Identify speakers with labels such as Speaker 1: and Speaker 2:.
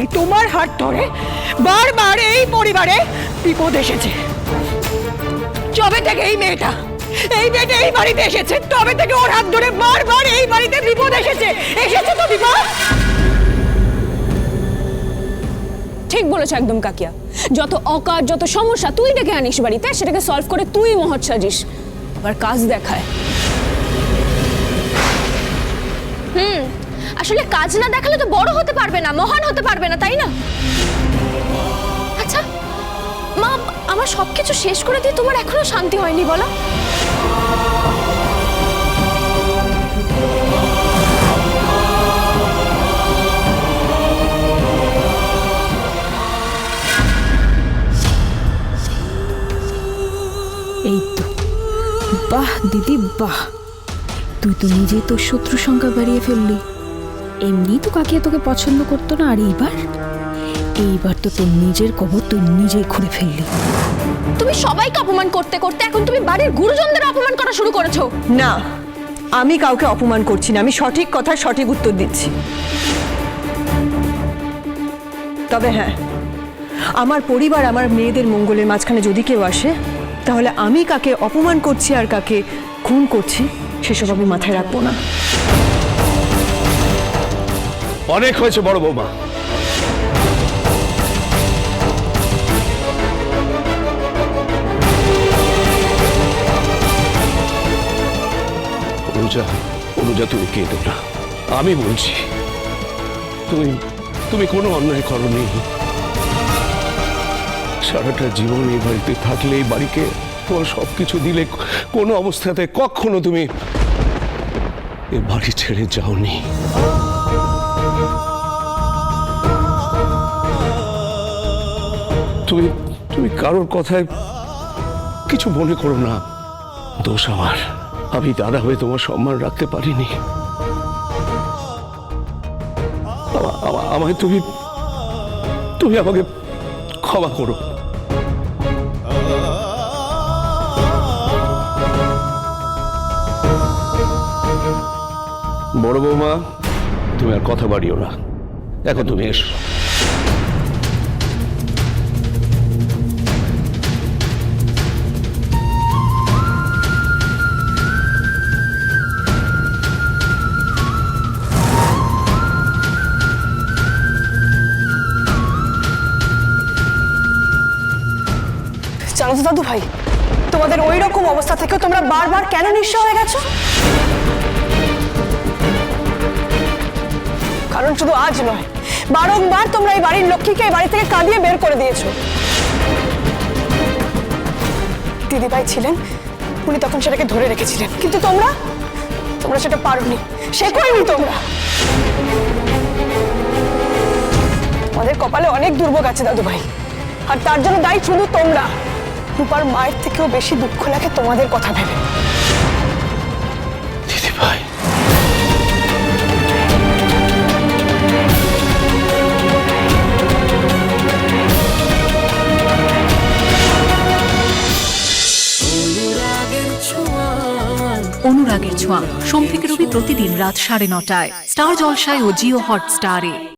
Speaker 1: এই তোমার হাত ধরে বারবার এই পরিবারে বিপদ এসেছে। যবে থেকে এই মেয়েটা এই মেয়েটা এই বাড়িতে এসেছে তবে থেকে ওর হাত ধরে বারবার এই বাড়িতে বিপদ এসেছে। এসেছে তো বিপদ?
Speaker 2: ঠিক বলেছ একদম কাকিয়া। যত অকাজ যত সমস্যা তুই ডেকে আনিস বাড়িতে সেটাকে সলভ করে তুই মহৎ সাজিস। আবার কাজ দেখায়।
Speaker 3: হুম আসলে কাজ না দেখালে তো বড় হতে পারবে না, মহান হতে পারবে না, তাই না? আচ্ছা মা, আমার সবকিছু শেষ করে দিয়ে তোমার এখনও শান্তি হয়নি, বলো।
Speaker 4: এই তো। বাহ, দিদি, বাহ। তুই তো নিজেই তোর শত্রু সংখ্যা বাড়িয়ে ফেললি। এমনি তো কাকিয়া তোকে পছন্দ করতো না আর এইবার? এইবার তো তোর নিজের কবর তুই নিজেই খুঁড়ে ফেললি।
Speaker 3: তুমি সবাইকে অপমান করতে করতে এখন তুমি বাড়ির গুরুজনদের অপমান করা শুরু করেছ।
Speaker 1: না আমি কাউকে অপমান করছি না আমি সঠিক কথার সঠিক উত্তর দিচ্ছি। তবে হ্যাঁ আমার পরিবার আমার মেয়েদের মঙ্গলের মাঝখানে যদি কেউ আসে তাহলে আমি কাকে অপমান করছি আর কাকে খুন করছি সেসব আমি মাথায় রাখব না।
Speaker 5: অনেক হয়েছে বড় বৌমা। অনুজা অনুজা, তুমি কেঁদো না আমি বলছি, তুমি তুমি কোনো অন্যায় করনি। সারাটা জীবন এই বাড়িতে থাকলে এই বাড়িকে তোমার সব কিছু দিলে কোনো অবস্থাতে কখনো তুমি এ বাড়ি ছেড়ে যাওনি। তুমি তুমি কারোর কথায় কিছু মনে করো না। দোষ আমার। আমি দাদা হয়ে তোমার সম্মান রাখতে পারিনি। আমা- আমা- আমায় তুমি তুমি আমাকে ক্ষমা করো। বড় বৌমা, তুমি আর কথা বাড়িও না। এখন তুমি এসো।
Speaker 1: দাদু ভাই, তোমাদের ওই রকম অবস্থা থেকেও তোমরা বারবার কেন নিঃস্ব হয়ে গেছো? কারণ শুধু আজ নয়, বারংবার তোমরা এই বাড়ির লক্ষ্মীকে এই বাড়ি থেকে কাঁদিয়ে বের করে দিয়েছ। দিদিভাই ছিলেন, উনি তখন সেটাকে ধরে রেখেছিলেন, কিন্তু তোমরা তোমরা সেটা পারোনি শেখোয়নি তোমরা? তোমাদের কপালে অনেক দুর্ভোগ আছে দাদু ভাই আর তার জন্য দায়ী শুধু তোমরা। রূপার মায়ের থেকেও বেশি দুঃখ লাগে তোমাদের কথা ভেবে।
Speaker 5: দিদি ভাই।
Speaker 6: অনুরাগের ছোঁয়া। সোম থেকে রবি প্রতিদিন রাত সাড়ে নটায়। স্টার জলসায় ও জিও হটস্টারে।